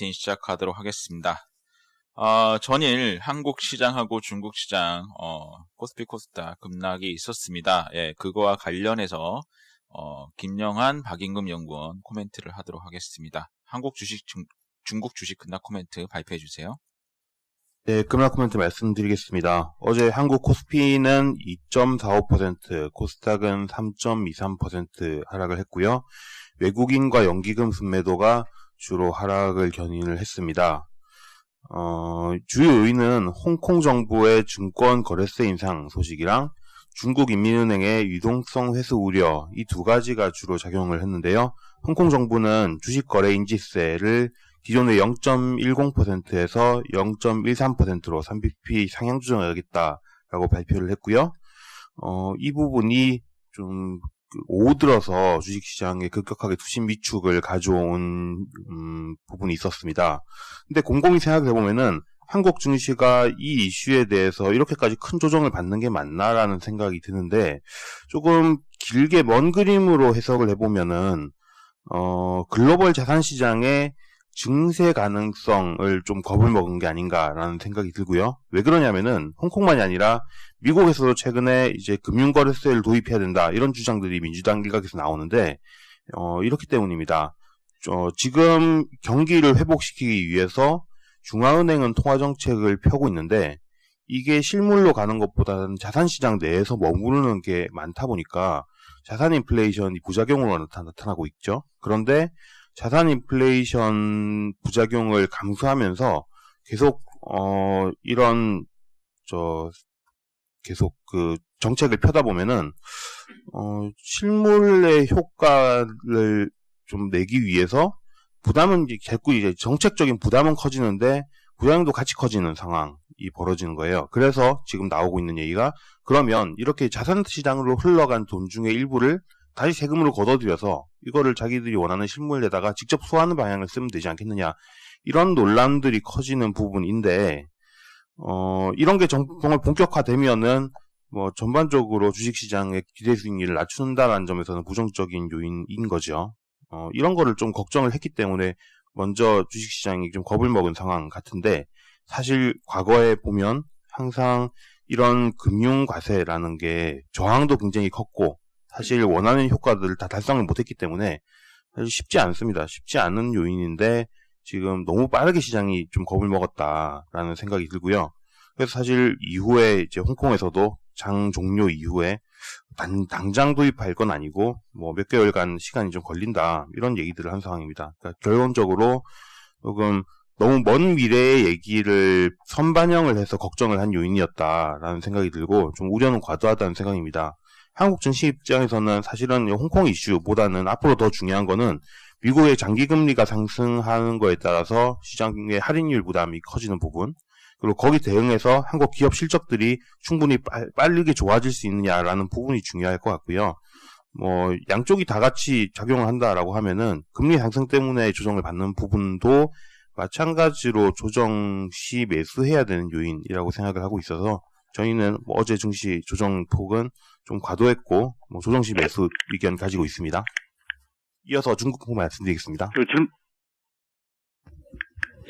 부레틴 시작하도록 하겠습니다. 어, 전일 한국 시장하고 중국 시장 어, 코스피 코스닥 급락이 있었습니다. 예, 그거와 관련해서 어, 김영한 박인금 연구원 코멘트를 하도록 하겠습니다. 한국 주식 중, 중국 주식 급락 코멘트 발표해 주세요. 네, 급락 코멘트 말씀드리겠습니다. 어제 한국 코스피는 2.45%, 코스닥은 3.23% 하락을 했고요. 외국인과 연기금 순매도가 주로 하락을 견인을 했습니다. 어, 주요 요인은 홍콩 정부의 증권 거래세 인상 소식이랑 중국 인민은행의 유동성 회수 우려 이 두 가지가 주로 작용을 했는데요. 홍콩 정부는 주식 거래 인지세를 기존의 0.10%에서 0.13%로 3bp 상향 조정하겠다라고 발표를 했고요. 어, 이 부분이 좀 오후 들어서 주식시장에 급격하게 투신 위축을 가져온 음, 부분이 있었습니다. 근데 곰곰이 생각해 보면은 한국 증시가 이 이슈에 대해서 이렇게까지 큰 조정을 받는 게 맞나라는 생각이 드는데 조금 길게 먼 그림으로 해석을 해보면은 어, 글로벌 자산 시장의 증세 가능성을 좀 겁을 먹은 게 아닌가라는 생각이 들고요. 왜 그러냐면은 홍콩만이 아니라 미국에서도 최근에 이제 금융거래세를 도입해야 된다 이런 주장들이 민주당 일각에서 나오는데 어, 이렇기 때문입니다. 어, 지금 경기를 회복시키기 위해서 중앙은행은 통화정책을 펴고 있는데 이게 실물로 가는 것보다는 자산시장 내에서 머무르는 게 많다 보니까 자산 인플레이션이 부작용으로 나타나 고 있죠. 그런데 자산 인플레이션 부작용을 감수하면서 계속 어 이런 저 계속 그 정책을 펴다 보면은 어 실물의 효과를 좀 내기 위해서 부담은 이제 자꾸 이제 정책적인 부담은 커지는데 부담도 같이 커지는 상황이 벌어지는 거예요. 그래서 지금 나오고 있는 얘기가 그러면 이렇게 자산 시장으로 흘러간 돈 중에 일부를 다시 세금으로 걷어들여서 이거를 자기들이 원하는 실물에다가 직접 소화하는 방향을 쓰면 되지 않겠느냐 이런 논란들이 커지는 부분인데 어, 이런 게 정말 본격화되면은 뭐 전반적으로 주식시장의 기대 수익률을 낮춘다는 점에서는 부정적인 요인인 거죠. 어, 이런 거를 좀 걱정을 했기 때문에 먼저 주식시장이 좀 겁을 먹은 상황 같은데 사실 과거에 보면 항상 이런 금융과세라는 게 저항도 굉장히 컸고 사실 원하는 효과들을 다 달성을 못했기 때문에 사실 쉽지 않습니다. 쉽지 않은 요인인데 지금 너무 빠르게 시장이 좀 겁을 먹었다라는 생각이 들고요. 그래서 사실 이후에 이제 홍콩에서도 장 종료 이후에 단, 당장 도입할 건 아니고 뭐 몇 개월간 시간이 좀 걸린다 이런 얘기들을 한 상황입니다. 그러니까 결론적으로 조금 너무 먼 미래의 얘기를 선반영을 해서 걱정을 한 요인이었다라는 생각이 들고 좀 우려는 과도하다는 생각입니다. 한국 증시 입장에서는 사실은 홍콩 이슈보다는 앞으로 더 중요한 거는 미국의 장기 금리가 상승하는 거에 따라서 시장의 할인율 부담이 커지는 부분, 그리고 거기 대응해서 한국 기업 실적들이 충분히 빠르게 좋아질 수 있느냐라는 부분이 중요할 것 같고요. 뭐 양쪽이 다 같이 작용을 한다라고 하면은 금리 상승 때문에 조정을 받는 부분도 마찬가지로 조정 시 매수해야 되는 요인이라고 생각을 하고 있어서 저희는 뭐 어제 증시 조정 폭은 좀 과도했고 뭐 조정 시 매수 의견 가지고 있습니다. 이어서 중국 부분 말씀드리겠습니다. 그 중,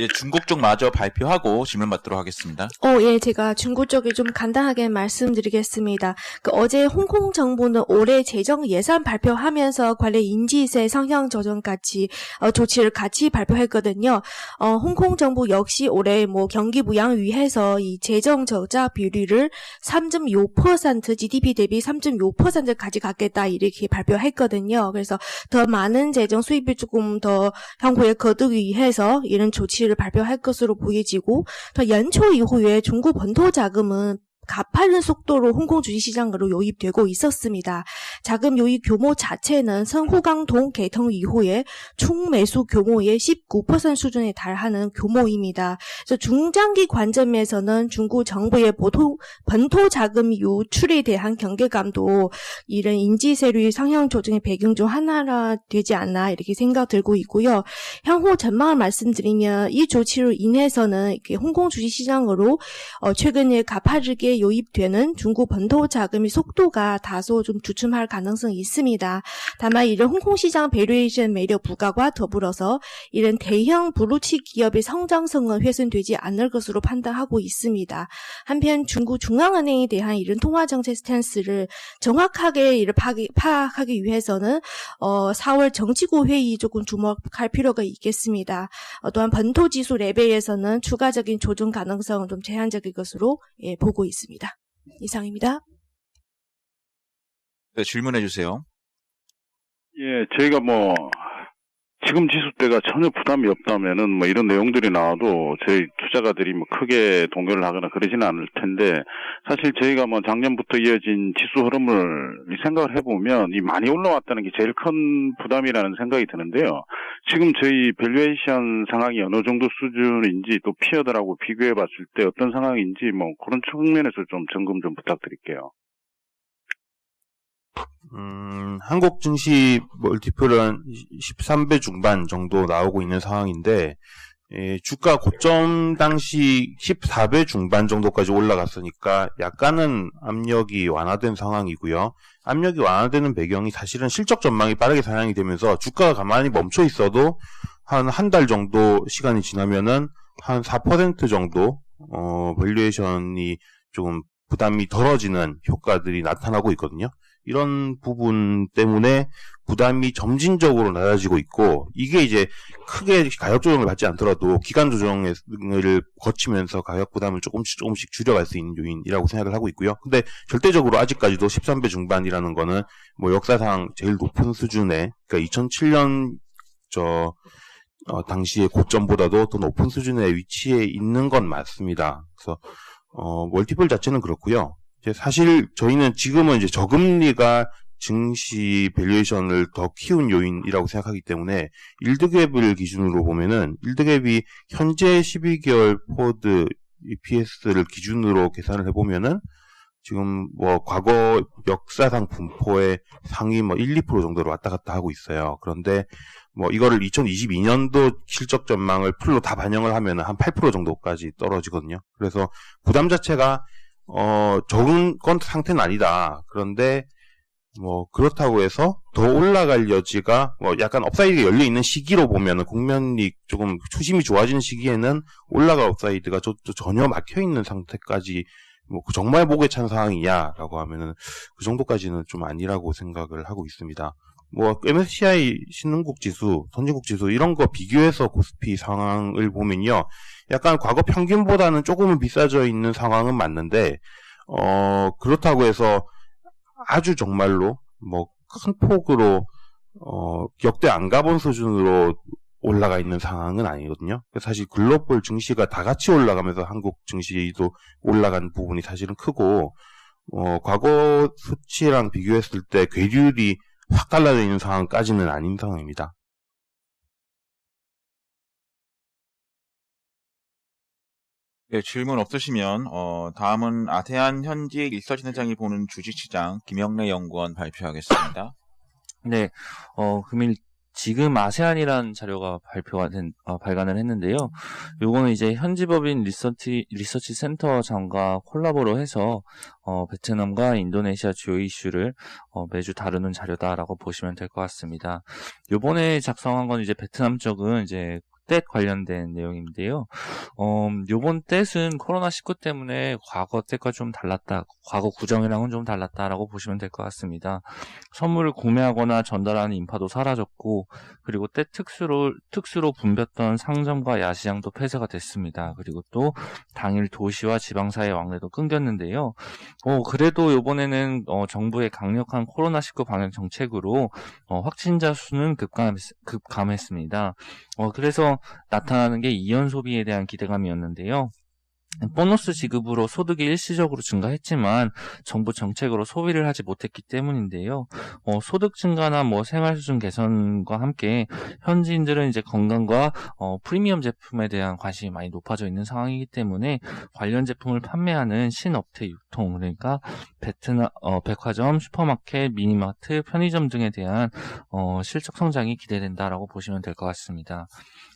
예, 중국 쪽 마저 발표하고 질문 받도록 하겠습니다. 어, 예, 제가 중국 쪽에 좀 간단하게 말씀드리겠습니다. 그 어제 홍콩 정부는 올해 재정 예산 발표하면서 관련 인지세 상향 조정까지 어, 조치를 같이 발표했거든요. 어, 홍콩 정부 역시 올해 뭐 경기 부양 위해서 이 재정 적자 비율을 3.6% GDP 대비 3.6%까지 갖겠다 이렇게 발표했거든요. 그래서 더 많은 재정 수입을 조금 더 향후에 거두기 위해서 이런 조치를 발표할 것으로 보여지고 또 연초 이후에 중국 본토 자금은 가파른 속도로 홍콩 주식시장으로 요입되고 있었습니다. 자금 요입 규모 자체는 선후강동 개통 이후에 총 매수 규모의 19% 수준에 달하는 규모입니다. 그래서 중장기 관점에서는 중국 정부의 보통 본토 자금 유출에 대한 경계감도 이런 인지세율 상향 조정의 배경 중 하나라 되지 않나 이렇게 생각 들고 있고요. 향후 전망을 말씀드리면 이 조치로 인해서는 홍콩 주식시장으로 어 최근에 가파르게 유입되는 중국 본토 자금의 속도가 다소 좀 주춤할 가능성이 있습니다. 다만 이런 홍콩 시장 베리에이션 매력 부과와 더불어서 이런 대형 블루칩 기업의 성장성은 훼손되지 않을 것으로 판단하고 있습니다. 한편 중국 중앙은행에 대한 이런 통화 정책 스탠스를 정확하게 이를 파악하기, 위해서는 어, 4월 정치구 회의 조금 주목할 필요가 있겠습니다. 어, 또한 번토 지수 레벨에서는 추가적인 조정 가능성은 좀 제한적인 것으로 예, 보고 있습니다. 이상입니다. 네, 질문해 주세요. 예, 저희가 뭐 지금 지수대가 전혀 부담이 없다면은 뭐 이런 내용들이 나와도 저희 투자가들이 뭐 크게 동요를 하거나 그러지는 않을 텐데 사실 저희가 뭐 작년부터 이어진 지수 흐름을 생각을 해보면 이 많이 올라왔다는 게 제일 큰 부담이라는 생각이 드는데요. 지금 저희 밸류에이션 상황이 어느 정도 수준인지 또 피어들하고 비교해 봤을 때 어떤 상황인지 뭐 그런 측면에서 좀 점검 좀 부탁드릴게요. 음, 한국 증시 멀티플은 13배 중반 정도 나오고 있는 상황인데, 예, 주가 고점 당시 14배 중반 정도까지 올라갔으니까 약간은 압력이 완화된 상황이고요. 압력이 완화되는 배경이 사실은 실적 전망이 빠르게 상향이 되면서 주가가 가만히 멈춰 있어도 한 한 달 정도 시간이 지나면은 한 4% 정도 어 밸류에이션이 조금 부담이 덜어지는 효과들이 나타나고 있거든요. 이런 부분 때문에 부담이 점진적으로 낮아지고 있고 이게 이제 크게 가격 조정을 받지 않더라도 기간 조정을 거치면서 가격 부담을 조금씩 조금씩 줄여갈 수 있는 요인이라고 생각을 하고 있고요. 근데 절대적으로 아직까지도 13배 중반이라는 거는 뭐 역사상 제일 높은 수준의 그러니까 2007년 저 어, 당시의 고점보다도 더 높은 수준의 위치에 있는 건 맞습니다. 그래서 어, 멀티플 자체는 그렇고요. 이제 사실 저희는 지금은 이제 저금리가 증시 밸류에이션을 더 키운 요인이라고 생각하기 때문에 일드갭을 기준으로 보면은 일드갭이 현재 12개월 포드 EPS를 기준으로 계산을 해보면은 지금 뭐 과거 역사상 분포의 상위 뭐 1, 2% 정도로 왔다 갔다 하고 있어요. 그런데 뭐 이거를 2022년도 실적 전망을 풀로 다 반영을 하면은 한 8% 정도까지 떨어지거든요. 그래서 부담 자체가 어 적은 건 상태는 아니다. 그런데 뭐 그렇다고 해서 더 올라갈 여지가 뭐 약간 업사이드가 열려 있는 시기로 보면은 국면이 조금 초심이 좋아지는 시기에는 올라갈 업사이드가 저, 저 전혀 막혀 있는 상태까지 뭐 정말 목에 찬 상황이냐라고 하면은 그 정도까지는 좀 아니라고 생각을 하고 있습니다. 뭐 MSCI 신흥국 지수, 선진국 지수 이런 거 비교해서 코스피 상황을 보면요. 약간 과거 평균보다는 조금은 비싸져 있는 상황은 맞는데 어 그렇다고 해서 아주 정말로 뭐 큰 폭으로 어 역대 안 가본 수준으로 올라가 있는 상황은 아니거든요. 사실 글로벌 증시가 다 같이 올라가면서 한국 증시도 올라간 부분이 사실은 크고 어 과거 수치랑 비교했을 때 괴율이 확 달라져 있는 상황까지는 아닌 상황입니다. 네, 질문 없으시면 어, 다음은 아세안 현지 리서치 센터장이 보는 주식시장 김영래 연구원 발표하겠습니다. 네, 어, 금일 지금 아세안이라는 자료가 발표가 된, 어, 발간을 했는데요. 요거는 이제 현지법인 리서치, 리서치 센터 장과 콜라보로 해서, 어, 베트남과 인도네시아 주요 이슈를, 어, 매주 다루는 자료다라고 보시면 될 것 같습니다. 요번에 작성한 건 이제 베트남 쪽은 이제 뗐 관련된 내용인데요. 어, 요번 뗐은 코로나19 때문에 과거 뗐과 좀 달랐다. 과거 구정이랑은 좀 달랐다라고 보시면 될 것 같습니다. 선물을 구매하거나 전달하는 인파도 사라졌고, 그리고 때 특수로, 특수로 붐볐던 상점과 야시장도 폐쇄가 됐습니다. 그리고 또 당일 도시와 지방사의 왕래도 끊겼는데요. 어, 그래도 요번에는 어, 정부의 강력한 코로나19 방역 정책으로 어, 확진자 수는 급감, 급감했습니다. 어, 그래서 나타나는 게 이연 소비에 대한 기대감이었는데요. 보너스 지급으로 소득이 일시적으로 증가했지만 정부 정책으로 소비를 하지 못했기 때문인데요. 어, 소득 증가나 뭐 생활 수준 개선과 함께 현지인들은 이제 건강과 어, 프리미엄 제품에 대한 관심이 많이 높아져 있는 상황이기 때문에 관련 제품을 판매하는 신업태 유통 그러니까 베트남 어, 백화점, 슈퍼마켓, 미니마트, 편의점 등에 대한 어, 실적 성장이 기대된다라고 보시면 될 것 같습니다.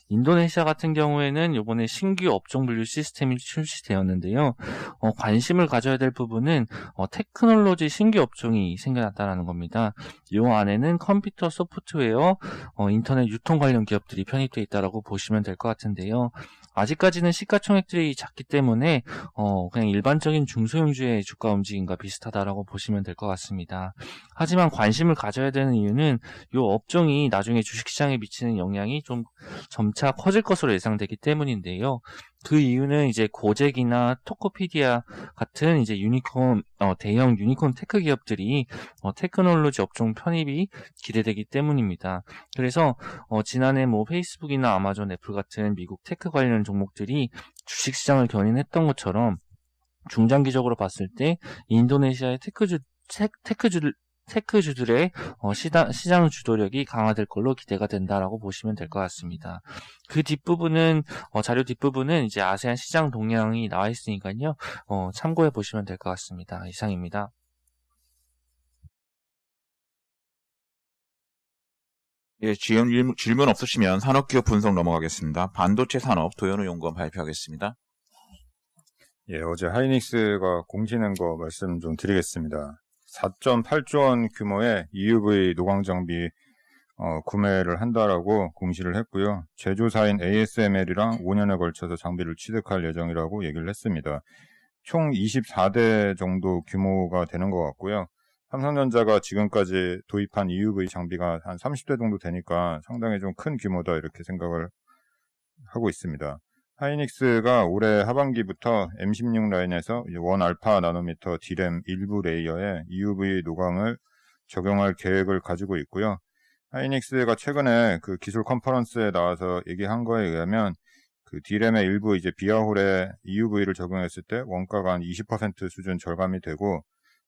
인도네시아 같은 경우에는 이번에 신규 업종 분류 시스템이 출시되었는데요. 어, 관심을 가져야 될 부분은 어, 테크놀로지 신규 업종이 생겨났다는 겁니다. 이 안에는 컴퓨터 소프트웨어, 어, 인터넷 유통 관련 기업들이 편입되어 있다고 보시면 될 것 같은데요. 아직까지는 시가총액들이 작기 때문에 어, 그냥 일반적인 중소형주의 주가 움직임과 비슷하다라고 보시면 될 것 같습니다. 하지만 관심을 가져야 되는 이유는 이 업종이 나중에 주식시장에 미치는 영향이 좀 점차 커질 것으로 예상되기 때문인데요. 그 이유는 이제 고잭이나 토코피디아 같은 이제 유니콘 어, 대형 유니콘 테크 기업들이 어, 테크놀로지 업종 편입이 기대되기 때문입니다. 그래서 어, 지난해 뭐 페이스북이나 아마존, 애플 같은 미국 테크 관련 종목들이 주식시장을 견인했던 것처럼 중장기적으로 봤을 때 인도네시아의 테크주 테크주 테크주들의 어, 시장 주도력이 강화될 걸로 기대가 된다라고 보시면 될 것 같습니다. 그 뒷부분은 어, 자료 뒷부분은 이제 아세안 시장 동향이 나와 있으니까요. 어, 참고해 보시면 될 것 같습니다. 이상입니다. 예, 질문, 질문 없으시면 산업기업 분석 넘어가겠습니다. 반도체 산업 도현우 연구원 발표하겠습니다. 예, 어제 하이닉스가 공시낸 거 말씀 좀 드리겠습니다. 4.8조 원 규모의 EUV 노광 장비 어, 구매를 한다라고 공시를 했고요. 제조사인 ASML이랑 5년에 걸쳐서 장비를 취득할 예정이라고 얘기를 했습니다. 총 24대 정도 규모가 되는 것 같고요. 삼성전자가 지금까지 도입한 EUV 장비가 한 30대 정도 되니까 상당히 좀 큰 규모다 이렇게 생각을 하고 있습니다. 하이닉스가 올해 하반기부터 M16 라인에서 원 알파 나노미터 D램 일부 레이어에 EUV 노광을 적용할 계획을 가지고 있고요. 하이닉스가 최근에 그 기술 컨퍼런스에 나와서 얘기한 거에 의하면 그 D램의 일부 이제 비아홀에 EUV를 적용했을 때 원가가 한 20% 수준 절감이 되고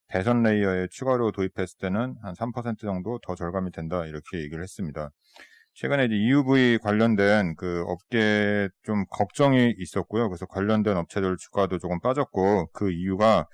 배선 레이어에 추가로 도입했을 때는 한 3% 정도 더 절감이 된다 이렇게 얘기를 했습니다. 최근에 이제 EUV 관련된 그 업계에 좀 걱정이 있었고요. 그래서 관련된 업체들 주가도 조금 빠졌고 그 이유가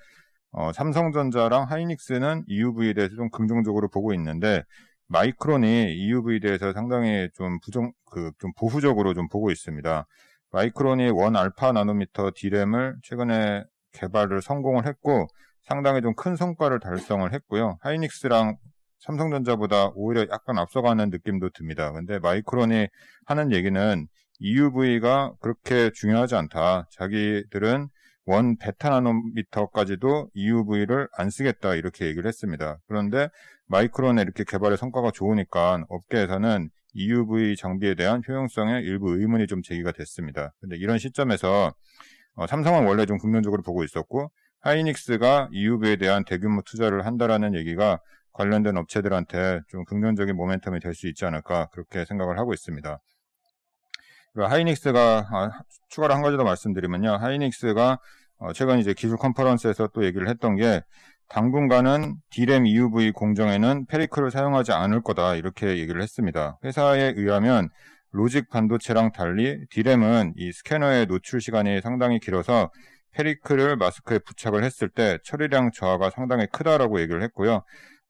어, 삼성전자랑 하이닉스는 EUV에 대해서 좀 긍정적으로 보고 있는데 마이크론이 EUV에 대해서 상당히 좀 부정 그 좀 보수적으로 좀 보고 있습니다. 마이크론이 원 알파 나노미터 D램을 최근에 개발을 성공을 했고 상당히 좀 큰 성과를 달성을 했고요. 하이닉스랑 삼성전자보다 오히려 약간 앞서가는 느낌도 듭니다. 근데 마이크론이 하는 얘기는 EUV가 그렇게 중요하지 않다. 자기들은 원 베타 나노미터까지도 EUV를 안 쓰겠다 이렇게 얘기를 했습니다. 그런데 마이크론의 이렇게 개발의 성과가 좋으니까 업계에서는 EUV 장비에 대한 효용성에 일부 의문이 좀 제기가 됐습니다. 근데 이런 시점에서 어, 삼성은 원래 좀 긍정적으로 보고 있었고 하이닉스가 EUV에 대한 대규모 투자를 한다라는 얘기가 관련된 업체들한테 좀 긍정적인 모멘텀이 될 수 있지 않을까 그렇게 생각을 하고 있습니다. 하이닉스가 아, 추가로 한 가지 더 말씀드리면요. 하이닉스가 어, 최근 이제 기술 컨퍼런스에서 또 얘기를 했던 게 당분간은 D램 EUV 공정에는 페리클을 사용하지 않을 거다 이렇게 얘기를 했습니다. 회사에 의하면 로직 반도체랑 달리 D램은 이 스캐너의 노출 시간이 상당히 길어서 페리클을 마스크에 부착을 했을 때 처리량 저하가 상당히 크다라고 얘기를 했고요.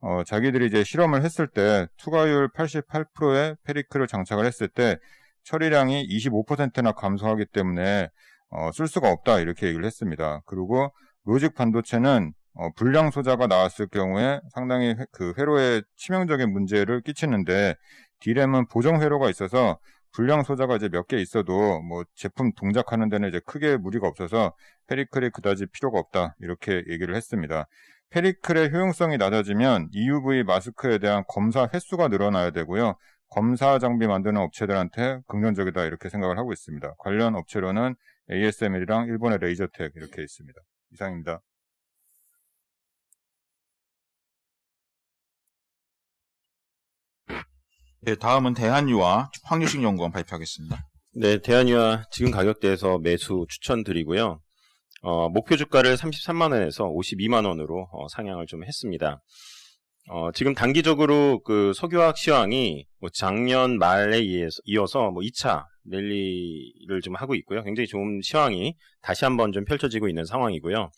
어, 자기들이 이제 실험을 했을 때 투과율 88%의 페리클을 장착을 했을 때 처리량이 25%나 감소하기 때문에 어, 쓸 수가 없다 이렇게 얘기를 했습니다. 그리고 로직 반도체는 어, 불량 소자가 나왔을 경우에 상당히 회, 그 회로에 치명적인 문제를 끼치는데 D램은 보정 회로가 있어서 불량 소자가 이제 몇 개 있어도 뭐 제품 동작하는 데는 이제 크게 무리가 없어서 페리클이 그다지 필요가 없다 이렇게 얘기를 했습니다. 페리클의 효용성이 낮아지면 EUV 마스크에 대한 검사 횟수가 늘어나야 되고요. 검사 장비 만드는 업체들한테 긍정적이다 이렇게 생각을 하고 있습니다. 관련 업체로는 ASML이랑 일본의 레이저텍 이렇게 있습니다. 이상입니다. 네, 다음은 대한유와 황유식 연구원 발표하겠습니다. 네, 대한유와 지금 가격대에서 매수 추천드리고요. 어, 목표 주가를 33만 원에서 52만 원으로 어, 상향을 좀 했습니다. 어, 지금 단기적으로 그 석유화학 시황이 뭐 작년 말에 이어서 뭐 2차 랠리를 좀 하고 있고요. 굉장히 좋은 시황이 다시 한번 좀 펼쳐지고 있는 상황이고요.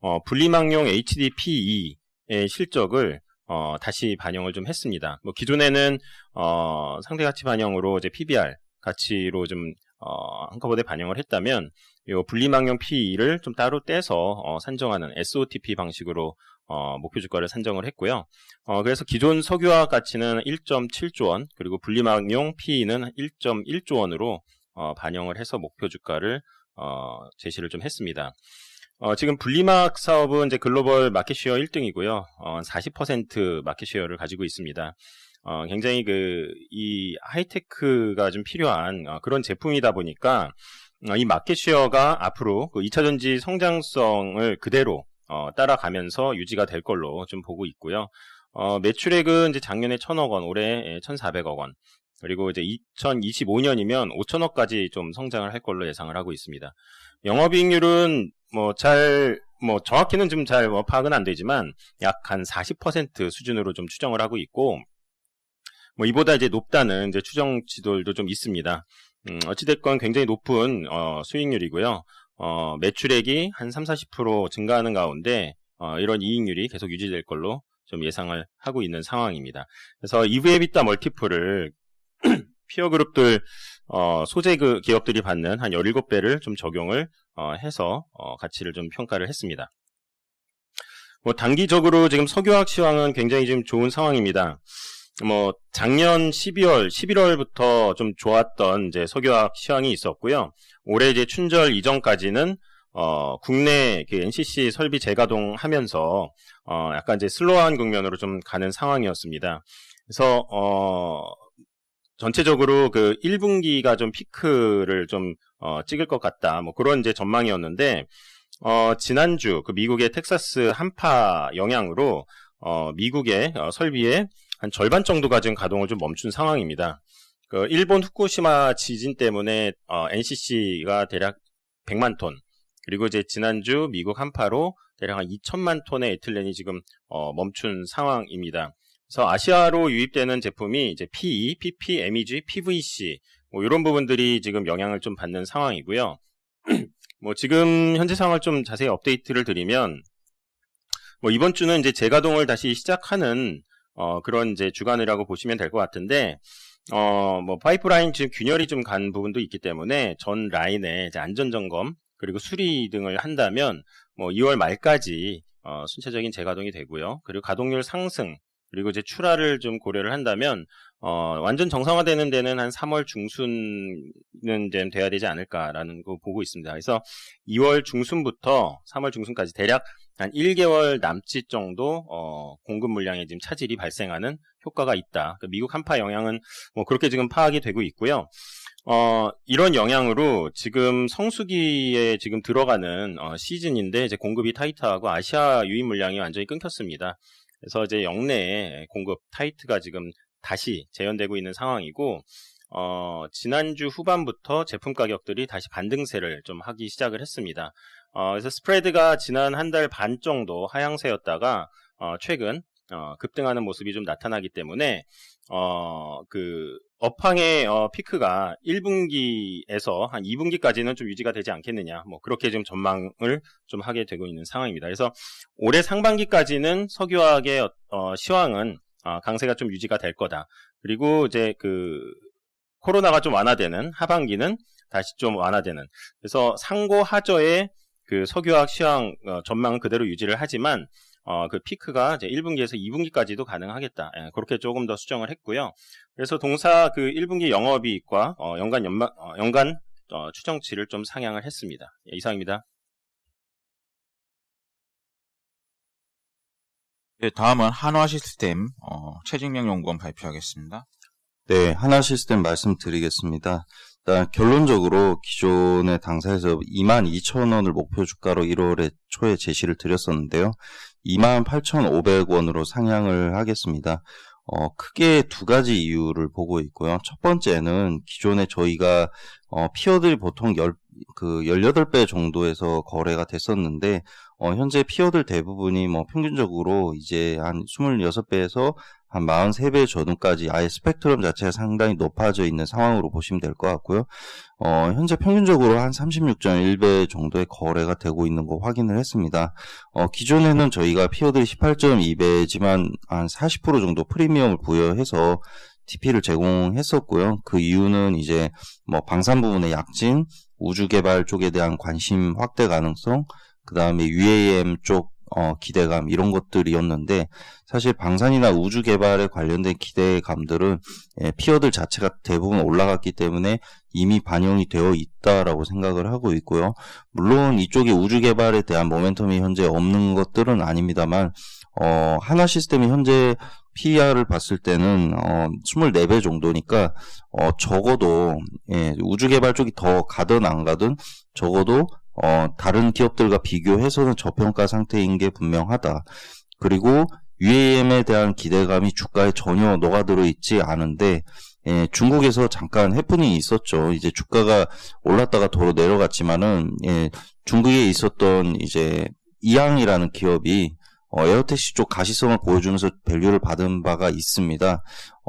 어, 분리망용 HDPE의 실적을 어, 다시 반영을 좀 했습니다. 뭐 기존에는 어, 상대 가치 반영으로 이제 PBR 가치로 좀 어, 한꺼번에 반영을 했다면 요 분리망용 P를 좀 따로 떼서 어, 산정하는 SOTP 방식으로 어, 목표 주가를 산정을 했고요. 어, 그래서 기존 석유화학 가치는 1.7조 원, 그리고 분리망용 P는 1.1조 원으로 어, 반영을 해서 목표 주가를 어, 제시를 좀 했습니다. 어, 지금 분리막 사업은 이제 글로벌 마켓 쉐어 1등이고요. 어, 40% 마켓 쉐어를 가지고 있습니다. 어, 굉장히 그, 이 하이테크가 좀 필요한 어, 그런 제품이다 보니까 어, 이 마켓쉐어가 앞으로 그 2차전지 성장성을 그대로 어, 따라가면서 유지가 될 걸로 좀 보고 있고요. 어, 매출액은 이제 작년에 1000억 원, 올해 1400억 원. 그리고 이제 2025년이면 5천억까지 좀 성장을 할 걸로 예상을 하고 있습니다. 영업이익률은 뭐 잘, 뭐 정확히는 좀잘뭐 파악은 안 되지만 약 한 40% 수준으로 좀 추정을 하고 있고, 뭐 이보다 이제 높다는 이제 추정치들도 좀 있습니다. 음, 어찌됐건 굉장히 높은 어, 수익률이고요. 어, 매출액이 한 3, 40% 증가하는 가운데 어, 이런 이익률이 계속 유지될 걸로 좀 예상을 하고 있는 상황입니다. 그래서 EV에비타 멀티플을 피어 그룹들 어, 소재 그 기업들이 받는 한 17배를 좀 적용을 어, 해서 어, 가치를 좀 평가를 했습니다. 뭐 단기적으로 지금 석유화학 시황은 굉장히 지금 좋은 상황입니다. 뭐 작년 12월, 11월부터 좀 좋았던 이제 석유화학 시황이 있었고요. 올해 이제 춘절 이전까지는 어, 국내 그 NCC 설비 재가동하면서 어, 약간 이제 슬로우한 국면으로 좀 가는 상황이었습니다. 그래서 어, 전체적으로 그 1분기가 좀 피크를 좀 어, 찍을 것 같다. 뭐 그런 이제 전망이었는데 어, 지난주 그 미국의 텍사스 한파 영향으로 어, 미국의 어, 설비의 한 절반 정도가 지금 가동을 좀 멈춘 상황입니다. 그 일본 후쿠시마 지진 때문에 어, NCC가 대략 100만 톤 그리고 이제 지난주 미국 한파로 대략 한 2천만 톤의 에틸렌이 지금 어, 멈춘 상황입니다. 그래서 아시아로 유입되는 제품이 이제 PE, PP, MEG, PVC 뭐 이런 부분들이 지금 영향을 좀 받는 상황이고요. 뭐 지금 현재 상황을 좀 자세히 업데이트를 드리면 뭐 이번 주는 이제 재가동을 다시 시작하는 어, 그런 이제 주간이라고 보시면 될 것 같은데 어, 뭐 파이프라인 지금 균열이 좀 간 부분도 있기 때문에 전 라인에 이제 안전 점검 그리고 수리 등을 한다면 뭐 2월 말까지 어, 순차적인 재가동이 되고요. 그리고 가동률 상승 그리고 이제 출하를 좀 고려를 한다면 어, 완전 정상화되는 데는 한 3월 중순은 좀 돼야 되지 않을까라는 거 보고 있습니다. 그래서 2월 중순부터 3월 중순까지 대략 한 1개월 남짓 정도 어, 공급 물량에 지금 차질이 발생하는 효과가 있다. 그러니까 미국 한파 영향은 뭐 그렇게 지금 파악이 되고 있고요. 어, 이런 영향으로 지금 성수기에 지금 들어가는 어, 시즌인데 이제 공급이 타이트하고 아시아 유입 물량이 완전히 끊겼습니다. 그래서 이제 영내에 공급 타이트가 지금 다시 재현되고 있는 상황이고 어, 지난주 후반부터 제품 가격들이 다시 반등세를 좀 하기 시작을 했습니다. 어, 그래서 스프레드가 지난 한 달 반 정도 하향세였다가 어, 최근 어, 급등하는 모습이 좀 나타나기 때문에 어, 그 업황의 어, 피크가 1분기에서 한 2분기까지는 좀 유지가 되지 않겠느냐, 뭐 그렇게 좀 전망을 좀 하게 되고 있는 상황입니다. 그래서 올해 상반기까지는 석유화학의 어, 시황은 어, 강세가 좀 유지가 될 거다. 그리고 이제 그 코로나가 좀 완화되는 하반기는 다시 좀 완화되는. 그래서 상고 하저의 그 석유화학 시황 어, 전망은 그대로 유지를 하지만 어, 그 피크가 이제 1분기에서 2분기까지도 가능하겠다. 예, 그렇게 조금 더 수정을 했고요. 그래서 동사 그 1분기 영업이익과 어, 연간 연마, 어, 연간 어, 추정치를 좀 상향을 했습니다. 예, 이상입니다. 네, 다음은 한화 시스템 어, 최진영 연구원 발표하겠습니다. 네, 하나 시스템 말씀드리겠습니다. 일단 결론적으로 기존의 당사에서 22,000원을 목표 주가로 1월에 초에 제시를 드렸었는데요. 28,500원으로 상향을 하겠습니다. 어, 크게 두 가지 이유를 보고 있고요. 첫 번째는 기존에 저희가 어, 피어들이 보통 열, 그 18배 정도에서 거래가 됐었는데 어, 현재 피어들 대부분이 뭐 평균적으로 이제 한 26배에서 한 43배 전후까지 아예 스펙트럼 자체가 상당히 높아져 있는 상황으로 보시면 될 것 같고요. 어, 현재 평균적으로 한 36.1배 정도의 거래가 되고 있는 거 확인을 했습니다. 어, 기존에는 저희가 피어들이 18.2배지만 한 40% 정도 프리미엄을 부여해서 TP를 제공했었고요. 그 이유는 이제 뭐 방산 부분의 약진, 우주 개발 쪽에 대한 관심 확대 가능성, 그 다음에 UAM 쪽 어, 기대감 이런 것들이었는데 사실 방산이나 우주 개발에 관련된 기대감들은 예, 피어들 자체가 대부분 올라갔기 때문에 이미 반영이 되어 있다라고 생각을 하고 있고요. 물론 이쪽에 우주 개발에 대한 모멘텀이 현재 없는 것들은 아닙니다만 어, 하나 시스템이 현재 PER을 봤을 때는 어, 24배 정도니까 어, 적어도 예, 우주 개발 쪽이 더 가든 안 가든 적어도 어, 다른 기업들과 비교해서는 저평가 상태인 게 분명하다. 그리고 UAM에 대한 기대감이 주가에 전혀 녹아들어 있지 않은데 예, 중국에서 잠깐 해프닝이 있었죠. 이제 주가가 올랐다가 도로 내려갔지만은 예, 중국에 있었던 이제 이항이라는 기업이 어, 에어택시 쪽 가시성을 보여주면서 밸류를 받은 바가 있습니다.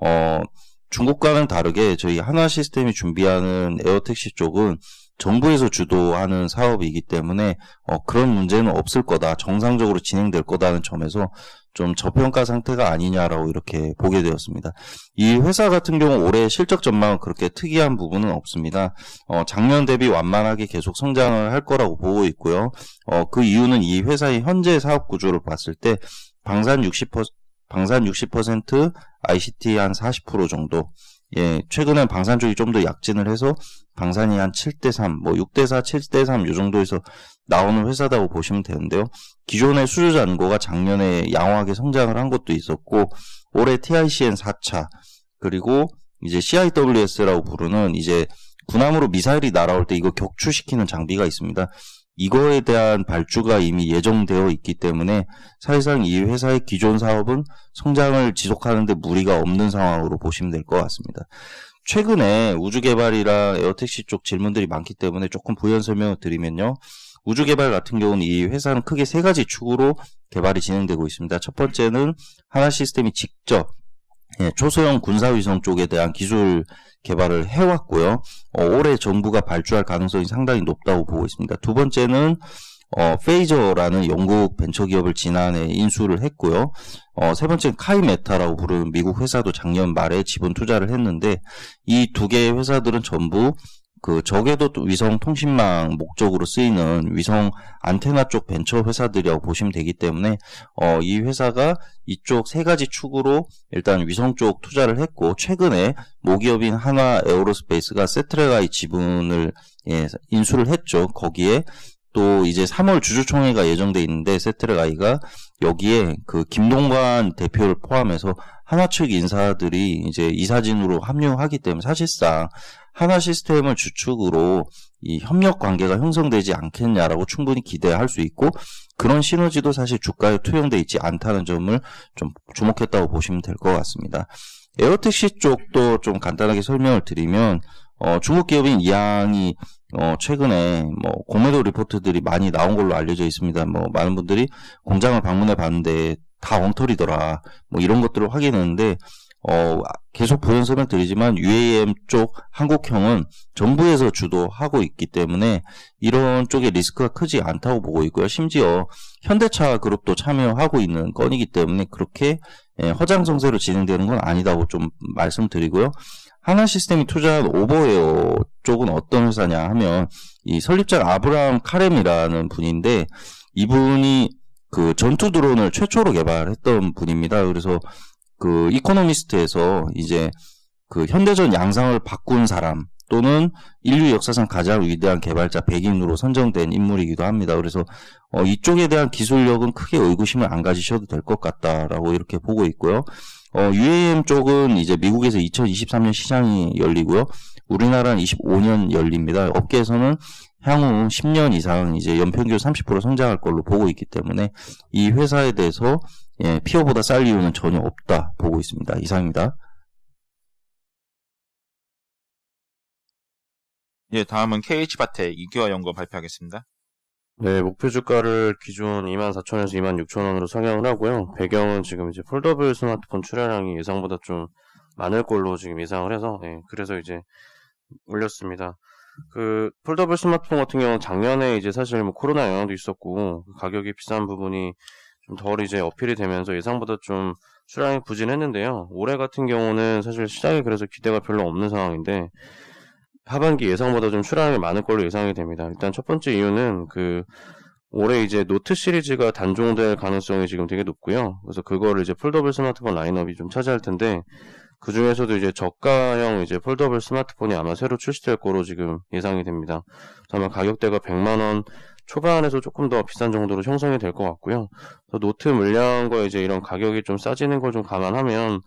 어, 중국과는 다르게 저희 하나 시스템이 준비하는 에어택시 쪽은 정부에서 주도하는 사업이기 때문에 어, 그런 문제는 없을 거다. 정상적으로 진행될 거다는 점에서 좀 저평가 상태가 아니냐라고 이렇게 보게 되었습니다. 이 회사 같은 경우 올해 실적 전망은 그렇게 특이한 부분은 없습니다. 어, 작년 대비 완만하게 계속 성장을 할 거라고 보고 있고요. 어, 그 이유는 이 회사의 현재 사업 구조를 봤을 때 방산 60% 방산 60%, ICT 한 40% 정도. 예, 최근엔 방산 쪽이 좀 더 약진을 해서 방산이 한 7대3, 뭐 6대4, 7대3 요 정도에서 나오는 회사다고 보시면 되는데요. 기존의 수주 잔고가 작년에 양호하게 성장을 한 것도 있었고 올해 TICN 4차 그리고 이제 CIWS라고 부르는 이제 군함으로 미사일이 날아올 때 이거 격추시키는 장비가 있습니다. 이거에 대한 발주가 이미 예정되어 있기 때문에 사실상 이 회사의 기존 사업은 성장을 지속하는데 무리가 없는 상황으로 보시면 될 것 같습니다. 최근에 우주 개발이랑 에어택시 쪽 질문들이 많기 때문에 조금 부연 설명을 드리면요. 우주 개발 같은 경우는 이 회사는 크게 세 가지 축으로 개발이 진행되고 있습니다. 첫 번째는 하나 시스템이 직접 예, 초소형 군사위성 쪽에 대한 기술 개발을 해왔고요. 어, 올해 정부가 발주할 가능성이 상당히 높다고 보고 있습니다. 두 번째는 어, 페이저라는 영국 벤처기업을 지난해 인수를 했고요. 어, 세 번째는 카이메타라고 부르는 미국 회사도 작년 말에 지분 투자를 했는데 이 두 개의 회사들은 전부 그 저궤도 위성 통신망 목적으로 쓰이는 위성 안테나 쪽 벤처 회사들이라고 보시면 되기 때문에 어, 이 회사가 이쪽 세 가지 축으로 일단 위성 쪽 투자를 했고 최근에 모기업인 하나 에어로스페이스가 세트레가의 지분을 예, 인수를 했죠. 거기에 또 이제 3월 주주총회가 예정돼 있는데 세트레가이가 여기에 그 김동관 대표를 포함해서 하나 측 인사들이 이제 이사진으로 합류하기 때문에 사실상 하나 시스템을 주축으로 이 협력 관계가 형성되지 않겠냐라고 충분히 기대할 수 있고 그런 시너지도 사실 주가에 투영돼 있지 않다는 점을 좀 주목했다고 보시면 될 것 같습니다. 에어택시 쪽도 좀 간단하게 설명을 드리면 어, 중국 기업인 이항이 어, 최근에 뭐 공매도 리포트들이 많이 나온 걸로 알려져 있습니다. 뭐 많은 분들이 공장을 방문해 봤는데 다 엉터리더라. 뭐 이런 것들을 확인했는데 어, 계속 보연 설명 드리지만 UAM 쪽 한국형은 정부에서 주도하고 있기 때문에 이런 쪽에 리스크가 크지 않다고 보고 있고요. 심지어 현대차 그룹도 참여하고 있는 건이기 때문에 그렇게 예, 허장성세로 진행되는 건 아니다고 좀 말씀드리고요. 하나 시스템이 투자한 오버웨어 쪽은 어떤 회사냐 하면 이 설립자 아브라함 카렘이라는 분인데 이분이 그 전투 드론을 최초로 개발했던 분입니다. 그래서 그 이코노미스트에서 이제 그 현대전 양상을 바꾼 사람 또는 인류 역사상 가장 위대한 개발자 100인으로 선정된 인물이기도 합니다. 그래서 어, 이쪽에 대한 기술력은 크게 의구심을 안 가지셔도 될 것 같다라고 이렇게 보고 있고요. 어, UAM 쪽은 이제 미국에서 2023년 시장이 열리고요. 우리나라는 25년 열립니다. 업계에서는 향후 10년 이상 이제 연평균 30% 성장할 걸로 보고 있기 때문에 이 회사에 대해서 예, 피어보다 쌀 이유는 전혀 없다 보고 있습니다. 이상입니다. 예, 다음은 KH바텍 이규화 연구원 발표하겠습니다. 네, 목표 주가를 기존 24,000원에서 26,000원으로 상향을 하고요. 배경은 지금 이제 폴더블 스마트폰 출하량이 예상보다 좀 많을 걸로 지금 예상을 해서, 네, 그래서 이제 올렸습니다. 그 폴더블 스마트폰 같은 경우는 작년에 이제 사실 뭐 코로나 영향도 있었고 가격이 비싼 부분이 좀 덜 이제 어필이 되면서 예상보다 좀 출하량이 부진했는데요. 올해 같은 경우는 사실 시장에 그래서 기대가 별로 없는 상황인데 하반기 예상보다 좀 출하량이 많을 걸로 예상이 됩니다. 일단 첫 번째 이유는 그 올해 이제 노트 시리즈가 단종될 가능성이 지금 되게 높고요. 그래서 그거를 이제 폴더블 스마트폰 라인업이 좀 차지할 텐데 그 중에서도 이제 저가형 이제 폴더블 스마트폰이 아마 새로 출시될 거로 지금 예상이 됩니다. 아마 가격대가 100만 원 초반에서 조금 더 비싼 정도로 형성이 될 것 같고요. 노트 물량과 이제 이런 가격이 좀 싸지는 걸 좀 감안하면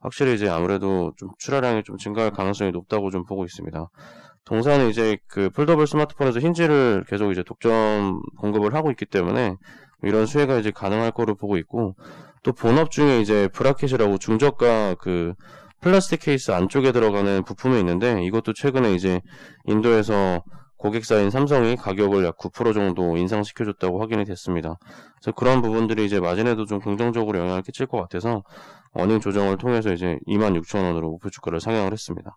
확실히 이제 아무래도 좀 출하량이 좀 증가할 가능성이 높다고 좀 보고 있습니다. 동사는 이제 그 폴더블 스마트폰에서 힌지를 계속 이제 독점 공급을 하고 있기 때문에 이런 수혜가 이제 가능할 거로 보고 있고 또 본업 중에 이제 브라켓이라고 중저가 그 플라스틱 케이스 안쪽에 들어가는 부품이 있는데 이것도 최근에 이제 인도에서 고객사인 삼성이 가격을 약 9% 정도 인상시켜줬다고 확인이 됐습니다. 그래서 그런 부분들이 이제 마진에도 좀 긍정적으로 영향을 끼칠 것 같아서 어닝 조정을 통해서 이제 26,000원으로 목표 주가를 상향을 했습니다.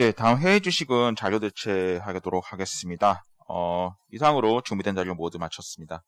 예, 다음 회의 주식은 자료 대체하도록 하겠습니다. 어, 이상으로 준비된 자료 모두 마쳤습니다.